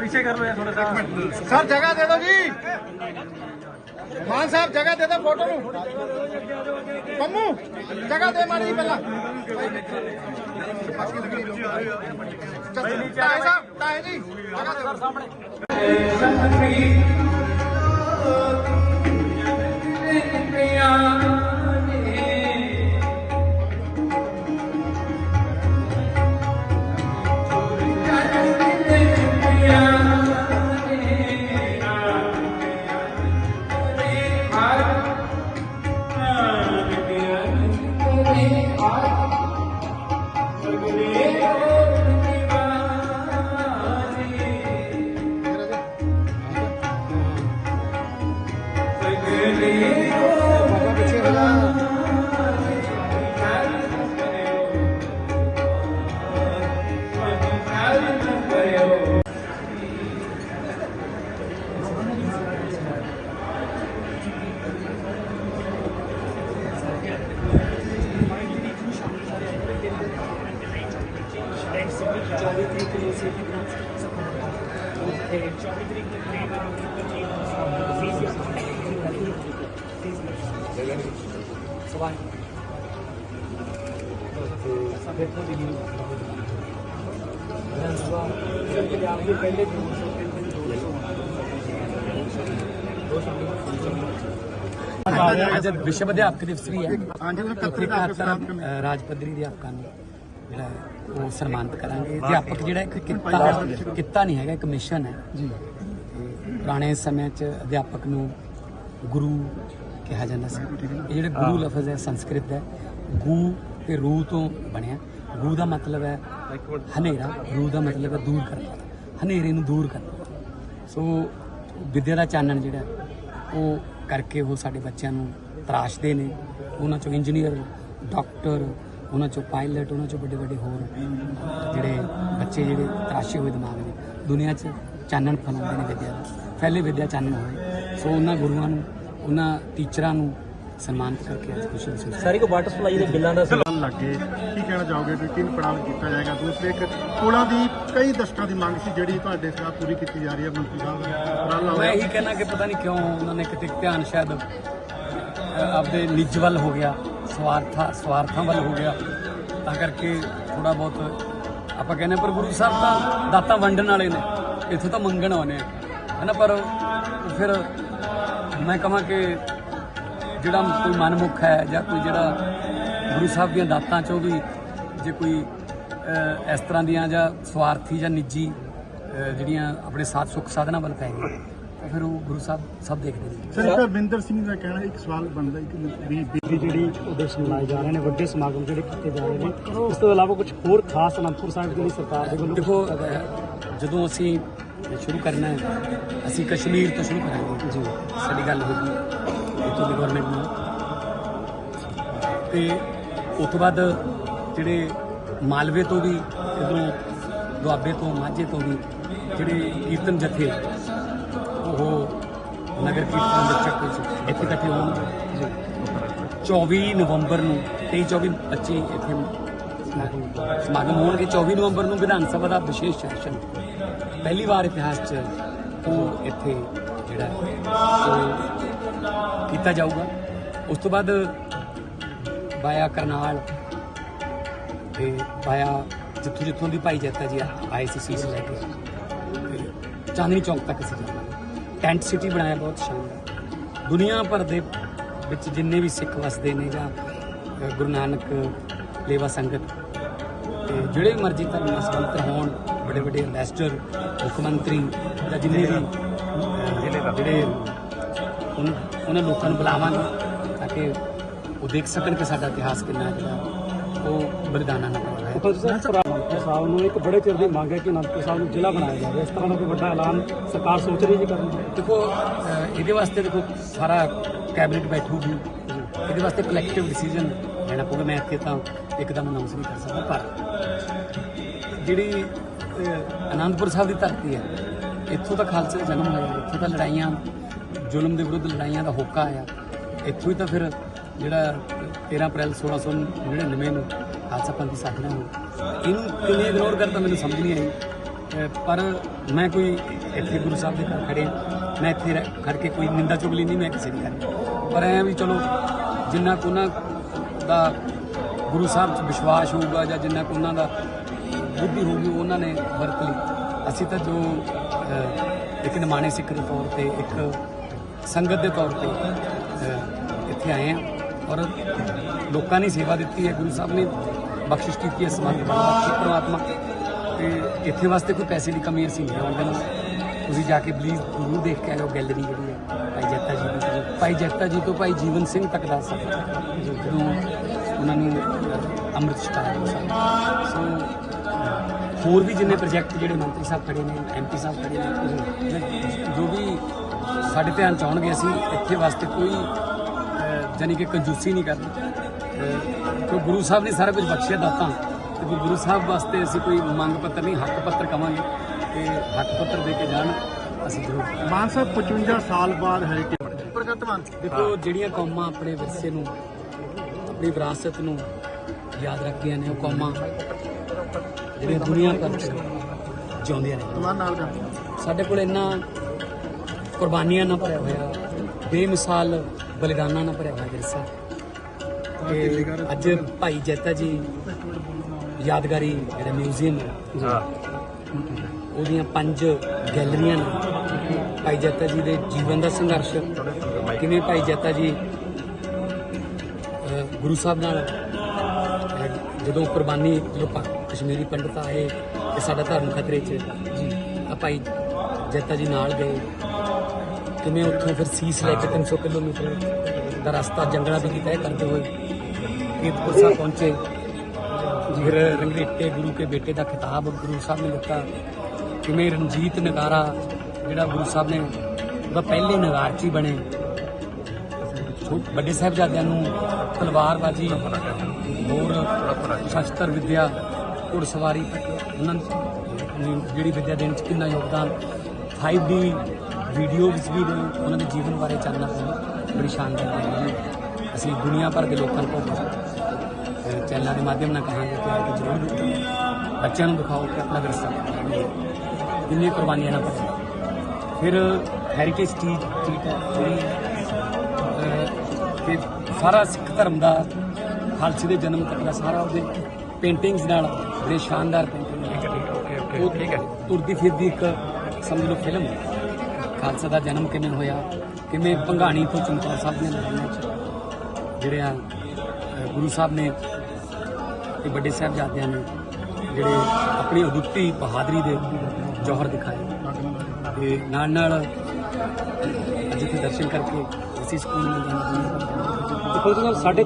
पीछे कर लो थोड़ा सा सर जगह दे दो जी ਮਾਨ ਸਾਹਿਬ, ਜਗ੍ਹਾ ਦੇ ਦਿਓ ਫੋਟੋ ਨੂੰ। ਪੰਮੂ, ਜਗ੍ਹਾ ਦੇ ਮਾਰੀ ਪਹਿਲਾਂ। ਤਾਏ ਸਾਹਿਬ, ਤਾਏ ਜੀ, ਜਗ੍ਹਾ ਦੇ ਸਾਹਮਣੇ ਅੱਜ ਵਿਸ਼ਵ ਅਧਿਆਪਕ ਦਿਵਸ ਵੀ ਹੈ। ਰਾਜ ਪੱਧਰੀ ਅਧਿਆਪਕਾਂ ਨੂੰ ਜਿਹੜਾ ਉਹ ਸਨਮਾਨਿਤ ਕਰਾਂਗੇ। ਅਧਿਆਪਕ ਜਿਹੜਾ ਇੱਕ ਕਿੱਤਾ ਕਿੱਤਾ ਨਹੀਂ ਹੈਗਾ ਇੱਕ ਮਿਸ਼ਨ ਹੈ। ਜੀ। ਪੁਰਾਣੇ ਸਮੇਂ 'ਚ ਅਧਿਆਪਕ ਨੂੰ ਗੁਰੂ ਕਿਹਾ ਜਾਂਦਾ ਸੀ। ਇਹ ਜਿਹੜੇ ਗੁਰੂ ਲਫ਼ਜ਼ ਹੈ ਸੰਸਕ੍ਰਿਤ ਹੈ। ਗੂ ਤੇ ਰੂ ਤੋਂ ਬਣਿਆ। ਗੂ ਦਾ ਮਤਲਬ ਹੈ ਹਨੇਰਾ। ਰੂ ਦਾ ਮਤਲਬ ਹੈ ਦੂਰ ਕਰਨਾ। ਹਨੇਰੇ ਨੂੰ ਦੂਰ ਕਰਨਾ। ਸੋ ਵਿਦਿਆ ਦਾ ਚਾਨਣ ਜਿਹੜਾ ਉਹ ਕਰਕੇ ਉਹ ਸਾਡੇ ਬੱਚਿਆਂ ਨੂੰ ਤਰਾਸ਼ਦੇ ਨੇ। ਉਹਨਾਂ ਚੋਂ ਇੰਜੀਨੀਅਰ ਡਾਕਟਰ ਉਹਨਾਂ ਚੋਂ ਪਾਇਲਟ ਉਹਨਾਂ ਚੋਂ ਵੱਡੇ ਵੱਡੇ ਹੋਰ ਜਿਹੜੇ ਬੱਚੇ ਜਿਹੜੇ ਤਰਾਸ਼ੇ ਹੋਏ ਦਿਮਾਗ ਦੇ ਦੁਨੀਆ 'ਚ ਚਾਨਣ ਫੈਲਾਉਂਦੇ ਨੇ ਵਿਦਿਆ ਦਾ। ਫੈਲੇ ਵਿਦਿਆ ਚਾਨਣ ਹੋਏ। ਸੋ ਉਹਨਾਂ ਗੁਰੂਆਂ ਨੂੰ ਉਹਨਾਂ ਟੀਚਰਾਂ ਨੂੰ ਸਨਮਾਨਿਤ ਕਰਕੇ ਅੱਜ ਖੁਸ਼ੀ ਮਹਿਸੂਸ ਸਾਰੀ ਕੋ ਵਾਟਰ ਸਪਲਾਈ ਦੇ ਬਿੱਲਾਂ ਦਾ ਚੱਲਣ ਲੱਗੇ। ਕੀ ਕਹਿਣਾ ਚਾਹੋਗੇ ਕਿ ਕਿਨ ਪੜਾਅ ਕੀਤਾ ਜਾਏਗਾ? ਦੂਸਰੇ ਇੱਕ ਪੁਲਾਂ ਦੀ ਕਈ ਦਸ਼ਕਾਂ ਦੀ ਮੰਗ ਸੀ ਜਿਹੜੀ ਤੁਹਾਡੇ ਖਿਲਾਫ ਪੂਰੀ ਕੀਤੀ ਜਾ ਰਹੀ ਹੈ ਮੰਤਰੀ ਸਾਹਿਬ। ਮੈਂ ਇਹੀ ਕਹਿਣਾ ਕਿ ਪਤਾ ਨਹੀਂ ਕਿਉਂ ਉਹਨਾਂ ਨੇ ਕਿਤੇ ਧਿਆਨ ਸ਼ਾਇਦ ਆਪਦੇ ਨਿੱਜ ਵੱਲ ਹੋ ਗਿਆ ਸਵਾਰਥਾ ਸਵਾਰਥਾਂ ਵੱਲ ਹੋ ਗਿਆ। ਤਾਂ ਕਰਕੇ ਥੋੜਾ ਬਹੁਤ ਆਪਾਂ ਕਹਿੰਦੇ ਪਰ ਗੁਰੂ ਸਾਹਿਬ ਤਾਂ ਦਾਤਾਂ ਵੰਡਣ ਵਾਲੇ ਨੇ। ਇੱਥੋਂ ਤਾਂ ਮੰਗਣ ਆਉਨੇ ਆ। ਹਨਾ ਪਰ ਫਿਰ ਮੈਂ ਕਹਾਂ ਕਿ ਜਿਹੜਾ ਕੋਈ ਮਨਮੁਖ ਹੈ ਜਾਂ ਕੋਈ ਜਿਹੜਾ ਗੁਰੂ ਸਾਹਿਬ ਦੀਆਂ ਦਾਤਾਂ ਚੋਂ ਵੀ ਜੇ ਕੋਈ ਇਸ ਤਰ੍ਹਾਂ ਦੀਆਂ ਜਾਂ ਸਵਾਰਥੀ ਜਾਂ ਨਿੱਜੀ ਜਿਹੜੀਆਂ ਆਪਣੇ ਸਾਥ ਸੁੱਖ ਸਾਧਨਾ ਵੱਲ ਪੈ ਗਏ ਤਾਂ ਫਿਰ ਉਹ ਗੁਰੂ ਸਾਹਿਬ ਸਭ ਦੇਖਦੇ ਨੇ। ਸਰ ਹਰਵਿੰਦਰ ਸਿੰਘ ਦਾ ਕਹਿਣਾ ਇੱਕ ਸਵਾਲ ਬਣਦਾ ਇੱਕ ਵੀ ਦੀ ਜਿਹੜੀ ਉਦੇਸ਼ ਮਨਾਏ ਜਾ ਰਹੇ ਨੇ ਵੱਡੇ ਸਮਾਗਮ ਜਿਹੜੇ ਕੀਤੇ ਜਾ ਰਹੇ ਨੇ ਇਸ ਤੋਂ ਇਲਾਵਾ ਕੁਝ ਹੋਰ ਖਾਸ ਅਨੰਦਪੁਰ ਸਾਹਿਬ ਦੇ ਲਈ ਸਰਕਾਰ ਦੇ ਵੱਲੋਂ ਦੇਖੋ ਜਦੋਂ ਅਸੀਂ ਸ਼ੁਰੂ ਕਰਨਾ ਹੈ। ਅਸੀਂ ਕਸ਼ਮੀਰ ਤੋਂ ਸ਼ੁਰੂ ਕਰਾਂਗੇ। ਜੀ। ਸਾਡੀ ਗੱਲ ਹੋਈ ਇੱਥੋਂ ਦੀ ਗਵਰਨਮੈਂਟ ਨਾਲ ਤੇ ਉਸ ਤੋਂ ਬਾਅਦ ਜਿਹੜੇ ਮਾਲਵੇ ਤੋਂ ਵੀ ਇਧਰੋਂ ਦੁਆਬੇ ਤੋਂ ਮਾਝੇ ਤੋਂ ਵੀ ਜਿਹੜੇ ਕੀਰਤਨ ਜਥੇ ਉਹ ਨਗਰ ਕੀਰਤਨ ਦੇ ਚੱਕਰ 'ਚ ਇੱਥੇ ਇਕੱਠੇ ਹੋਣਗੇ। 24 ਨਵੰਬਰ ਨੂੰ 23 24 25 ਇੱਥੇ ਸਮਾਗਮ ਹੋਣਗੇ। 24 ਨਵੰਬਰ ਨੂੰ ਵਿਧਾਨ ਸਭਾ ਦਾ ਵਿਸ਼ੇਸ਼ ਸੈਸ਼ਨ। ਪਹਿਲੀ ਵਾਰ ਇਤਿਹਾਸ 'ਚ ਉਹ ਇੱਥੇ ਜਿਹੜਾ ਕੀਤਾ ਜਾਊਗਾ। ਉਸ ਤੋਂ ਬਾਅਦ ਬਾਇਆ ਕਰਨਾਲ ਤੇ ਬਾਇਆ ਜਿੱਥੋਂ ਜਿੱਥੋਂ ਦੀ ਭਾਈ ਜੱਤਾ ਜੀ ਆਏ ਸੀ ਸੀਸ ਲੈ ਕੇ ਚਾਂਦਨੀ ਚੌਕ ਤੱਕ ਅਸੀਂ ਜਾਵਾਂਗੇ ਟੈਂਟ ਸਿਟੀ ਬਣਾਇਆ ਬਹੁਤ ਸ਼ਾਨਦਾਰ। ਦੁਨੀਆ ਭਰ ਦੇ ਵਿੱਚ ਜਿੰਨੇ ਵੀ ਸਿੱਖ ਵਸਦੇ ਨੇ ਜਾਂ ਗੁਰੂ ਨਾਨਕ ਲੇਵਾ ਸੰਗਤ, ਤੇ ਜਿਹੜੇ ਮਰਜ਼ੀ ਧਰਮ ਨਾਲ ਸੰਬੰਧਿਤ ਹੋਣ ਵੱਡੇ ਵੱਡੇ ਇੰਵੈਸਟਰ ਮੁੱਖ ਮੰਤਰੀ ਜਾਂ ਜਿੰਨੇ ਵੀ ਜਿਹੜੇ ਉਹਨਾਂ ਲੋਕਾਂ ਨੂੰ ਬੁਲਾਵਾਂਗੇ ਤਾਂ ਕਿ ਉਹ ਦੇਖ ਸਕਣ ਕਿ ਸਾਡਾ ਇਤਿਹਾਸ ਕਿੰਨਾ ਜਿਹੜਾ ਉਹ ਬਲਿਦਾਨਾਂ ਨਾਲ ਭਰਿਆ ਹੈ। ਸਾਹਿਬ ਨੂੰ ਇੱਕ ਬੜੇ ਚਿਰ ਦੀ ਮੰਗ ਹੈ ਕਿ ਅਨੰਦਪੁਰ ਸਾਹਿਬ ਨੂੰ ਜ਼ਿਲ੍ਹਾ ਬਣਾਇਆ ਜਾਵੇ। ਇਸ ਤਰ੍ਹਾਂ ਦਾ ਕੋਈ ਵੱਡਾ ਐਲਾਨ ਸਰਕਾਰ ਸੋਚ ਰਹੀ ਹੈ ਕਰਨ ਦਾ? ਦੇਖੋ ਇਹਦੇ ਵਾਸਤੇ ਦੇਖੋ ਸਾਰਾ ਕੈਬਨਿਟ ਬੈਠੂਗੀ। ਇਹਦੇ ਵਾਸਤੇ ਕਲੈਕਟਿਵ ਡਿਸੀਜਨ ਲੈਣਾ ਪਊਗਾ। ਮੈਂ ਇੱਥੇ ਤਾਂ ਇੱਕਦਮ ਅਨਾਉਂਸ ਨਹੀਂ ਕਰ ਸਕਦਾ ਪਰ ਜਿਹੜੀ ਆਨੰਦਪੁਰ ਸਾਹਿਬ ਦੀ ਧਰਤੀ ਹੈ। ਇੱਥੋਂ ਤਾਂ ਖਾਲਸੇ ਦਾ ਜਨਮ ਹੋਇਆ ਇੱਥੋਂ ਤਾਂ ਲੜਾਈਆਂ, ਜ਼ੁਲਮ ਦੇ ਵਿਰੁੱਧ ਲੜਾਈਆਂ ਦਾ ਹੋਕਾ ਆਇਆ। ਇੱਥੋਂ ਹੀ ਤਾਂ ਫਿਰ ਜਿਹੜਾ 13 ਅਪ੍ਰੈਲ 1699 ਨੂੰ ਖਾਲਸਾ ਪੰਥ ਦੀ ਸਾਜਨਾ ਹੋਈ ਇਹਨੂੰ ਕਿਵੇਂ ਇਗਨੋਰ ਕਰਤਾ ਮੈਨੂੰ ਸਮਝ ਨਹੀਂ ਆਈ। ਪਰ ਮੈਂ ਕੋਈ ਇੱਥੇ ਗੁਰੂ ਸਾਹਿਬ ਦੇ ਘਰ ਖੜੇ ਮੈਂ ਇੱਥੇ ਰਹਿ- ਖੜ ਕੇ ਕੋਈ ਨਿੰਦਾ ਚੁਗਲੀ ਨਹੀਂ ਮੈਂ ਕਿਸੇ ਦੀ ਕਰਨੀ। ਪਰ ਐਂ ਵੀ ਚਲੋ, ਜਿੰਨਾ ਕੁ ਉਹਨਾਂ ਦਾ ਗੁਰੂ ਸਾਹਿਬ 'ਚ ਵਿਸ਼ਵਾਸ ਹੋਊਗਾ ਜਾਂ ਜਿੰਨਾ ਕੁ ਉਹਨਾਂ ਦਾ ਬੁੱਧੀ ਹੋਊਗੀ, ਉਹਨਾਂ ਨੇ ਵਰਤ ਲਈ। ਅਸੀਂ ਤਾਂ ਜੋ ਇੱਕ ਨਿਮਾਣੇ ਸਿੱਖ ਦੇ ਤੌਰ ਤੇ, ਇੱਕ ਸੰਗਤ ਦੇ ਤੌਰ ਤੇ ਇੱਥੇ ਆਏ ਹਾਂ ਔਰ ਲੋਕਾਂ ਨੇ ਸੇਵਾ ਦਿੱਤੀ ਹੈ। ਗੁਰੂ ਸਾਹਿਬ ਨੇ ਬਖਸ਼ਿਸ਼ ਕੀਤੀ ਹੈ ਸਮਾਨ ਬਖਸ਼ੀ ਪ੍ਰਮਾਤਮਾ। ਤੇ ਇੱਥੇ ਵਾਸਤੇ ਕੋਈ ਪੈਸੇ ਦੀ ਕਮੀ ਅਸੀਂ ਨਹੀਂ ਆਉਂਦੇ। ਨੂੰ ਤੁਸੀਂ ਜਾ ਕੇ ਪਲੀਜ਼ ਜ਼ਰੂਰ ਦੇਖ ਕੇ ਆਇਓ ਗੈਲਰੀ ਜਿਹੜੀ ਹੈ। ਭਾਈ ਜੱਤਾ ਜੀ ਦੀ। ਭਾਈ ਜੱਤਾ ਜੀ ਤੋਂ ਭਾਈ ਜੀਵਨ ਸਿੰਘ ਤੱਕ ਦਾ ਸਫ਼ਰ ਜਦੋਂ ਉਹਨਾਂ ਨੂੰ ਅੰਮ੍ਰਿਤ ਛਕਾਇਆ ਗਿਆ ਸੀ। ਹੋਰ ਵੀ ਜਿੰਨੇ ਪ੍ਰੋਜੈਕਟ ਜਿਹੜੇ ਮੰਤਰੀ ਸਾਹਿਬ ਖੜੇ ਨੇ ਐਮਪੀ ਸਾਹਿਬ ਖੜੇ ਨੇ ਜੋ ਵੀ ਸਾਡੇ ਧਿਆਨ ਚ ਆਉਣਗੇ ਅਸੀਂ ਇੱਥੇ ਵਾਸਤੇ ਕੋਈ ਜਾਣੀ ਕਿ ਕੰਜੂਸੀ ਨਹੀਂ ਕਰਨੀ। ਕਿਉਂ ਗੁਰੂ ਸਾਹਿਬ ਨੇ ਸਾਰਾ ਕੁਝ ਬਖਸ਼ਿਆ ਦਾਤਾਂ। ਤੇ ਗੁਰੂ ਸਾਹਿਬ ਵਾਸਤੇ ਅਸੀਂ ਕੋਈ ਮੰਗ ਪੱਤਰ ਨਹੀਂ ਹੱਕ ਪੱਤਰ ਕਵਾਂਗੇ ਤੇ ਹੱਕ ਪੱਤਰ ਦੇ ਕੇ ਜਾਣ ਅਸੀਂ ਜ਼ਰੂਰ ਮਾਨ ਸਾਹਿਬ 55 ਸਾਲ ਬਾਅਦ ਹੈ ਕਿ ਪ੍ਰਗਟ ਮਾਨ। ਦੇਖੋ ਜਿਹੜੀਆਂ ਕੌਮਾਂ ਆਪਣੇ ਵਿਰਸੇ ਨੂੰ ਆਪਣੀ ਵਿਰਾਸਤ ਨੂੰ ਯਾਦ ਰੱਖਦੀਆਂ ਨੇ ਉਹ ਕੌਮਾਂ ਜਿਹੜੀਆਂ ਦੁਨੀਆ ਭਰ ਚ ਜਿਉਂਦੀਆਂ ਨੇ। ਮਾਨ ਨਾਲ ਦਾ ਸਾਡੇ ਕੋਲ ਇੰਨਾ ਕੁਰਬਾਨੀਆਂ ਨਾਲ ਭਰਿਆ ਹੋਇਆ ਬੇਮਿਸਾਲ ਬਲੀਦਾਨਾਂ ਨਾਲ ਭਰਿਆ ਹੋਇਆ ਵਿਰਸਾ। ਤੇ ਅੱਜ ਭਾਈ ਜੈਤਾ ਜੀ ਯਾਦਗਾਰੀ ਜਿਹੜਾ ਮਿਊਜ਼ੀਅਮ ਹੈ। ਉਹਦੀਆਂ ਪੰਜ ਗੈਲਰੀਆਂ ਨੇ। ਭਾਈ ਜੈਤਾ ਜੀ ਦੇ ਜੀਵਨ ਦਾ ਸੰਘਰਸ਼। ਕਿਵੇਂ ਭਾਈ ਜੈਤਾ ਜੀ ਗੁਰੂ ਸਾਹਿਬ ਨਾਲ ਜਦੋਂ ਕੁਰਬਾਨੀ, ਜਦੋਂ ਕਸ਼ਮੀਰੀ ਪੰਡਤ ਆਏ ਕਿ ਸਾਡਾ ਧਰਮ ਖਤਰੇ 'ਚ ਹੈ। ਜੀ ਆ ਭਾਈ ਜੈਤਾ ਜੀ ਨਾਲ ਗਏ। ਕਿਵੇਂ ਉੱਥੋਂ ਫਿਰ ਸੀਸ ਲੈ ਕੇ 300 ਕਿਲੋਮੀਟਰ ਦਾ ਰਸਤਾ ਜੰਗਲਾਂ ਦੀ ਤੈਅ ਕਰਦੇ ਹੋਏ ਕੀਰਤਪੁਰ ਸਾਹਿਬ ਪਹੁੰਚੇ। ਫਿਰ ਰੰਗੇਟੇ ਗੁਰੂ ਕੇ ਬੇਟੇ ਦਾ ਖਿਤਾਬ ਗੁਰੂ ਸਾਹਿਬ ਨੇ ਦਿੱਤਾ। ਕਿਵੇਂ ਰਣਜੀਤ ਨਗਾਰਾ, ਜਿਹੜਾ ਗੁਰੂ ਸਾਹਿਬ ਨੇ, ਉਹਦਾ ਪਹਿਲੇ ਨਗਾਰਚੀ ਬਣੇ। ਵੱਡੇ ਸਾਹਿਬਜ਼ਾਦਿਆਂ ਨੂੰ ਤਲਵਾਰਬਾਜ਼ੀ, ਹੋਰ ਸ਼ਸਤਰ ਵਿਦਿਆ, ਘੁੜਸਵਾਰੀ, ਉਹਨਾਂ ਜਿਹੜੀ ਵਿਦਿਆ ਦੇਣ ਚ ਕਿੰਨਾ ਯੋਗਦਾਨ 5D ਵੀਡੀਓਜ਼ ਵੀ ਉਹਨਾਂ ਦੇ ਜੀਵਨ ਬਾਰੇ ਜਾਣਨਾ ਸਾਨੂੰ ਬੜੀ ਸ਼ਾਨਦਾਰ ਲੱਗੀ ਅਸੀਂ ਦੁਨੀਆ ਭਰ ਦੇ ਲੋਕਾਂ ਨੂੰ ਅਹ ਚੈਨਲਾਂ ਦੇ ਮਾਧਿਅਮ ਨਾਲ ਕਹਾਂਗੇ ਕਿ ਆ ਕੇ ਜ਼ਰੂਰ ਬੱਚਿਆਂ ਨੂੰ ਦਿਖਾਓ ਕਿ ਆਪਣਾ ਵਿਰਸਾ ਕਿੰਨੀ ਕੁਰਬਾਨੀਆਂ ਨਾਲ ਭਰਿਆ ਫਿਰ ਹੈਰੀਟੇਜ ਸਟਰੀਟ ਸਟਰੀਟ ਹੈ ਕਿ ਸਾਰਾ ਸਿੱਖ ਧਰਮ ਦਾ ਖਾਲਸੇ ਦੇ ਜਨਮ ਤੱਕ ਦਾ ਸਾਰਾ ਉਹਦੇ ਪੇਂਟਿੰਗਸ ਨਾਲ ਬੜੇ ਸ਼ਾਨਦਾਰ ਪੇਂਟਿੰਗ ਉਹ ਠੀਕ ਹੈ। ਤੁਰਦੀ ਫਿਰਦੀ ਇੱਕ ਸਮਝ ਲਓ ਫਿਲਮ ਖਾਲਸਾ ਦਾ ਜਨਮ ਕਿਵੇਂ ਹੋਇਆ ਕਿਵੇਂ ਭੰਗਾਣੀ ਤੋਂ ਚਮਕੌਰ ਸਾਹਿਬ ਦੀਆਂ ਲੜਾਈਆਂ 'ਚ ਜਿਹੜੇ ਆ ਗੁਰੂ ਸਾਹਿਬ ਨੇ ਤੇ ਵੱਡੇ ਸਾਹਿਬਜ਼ਾਦਿਆਂ ਨੇ ਜਿਹੜੇ ਆਪਣੀ ਅਦੁੱਤੀ ਬਹਾਦਰੀ ਦੇ ਜੌਹਰ ਦਿਖਾਏ। ਤੇ ਨਾਲ ਨਾਲ ਅੱਜ ਇੱਥੇ ਦਰਸ਼ਨ ਕਰਕੇ ਅਸੀਂ ਸਕੂਲ ਨੂੰ। ਦੇਖੋ ਜੀ ਨਾਲ ਸਾਡੇ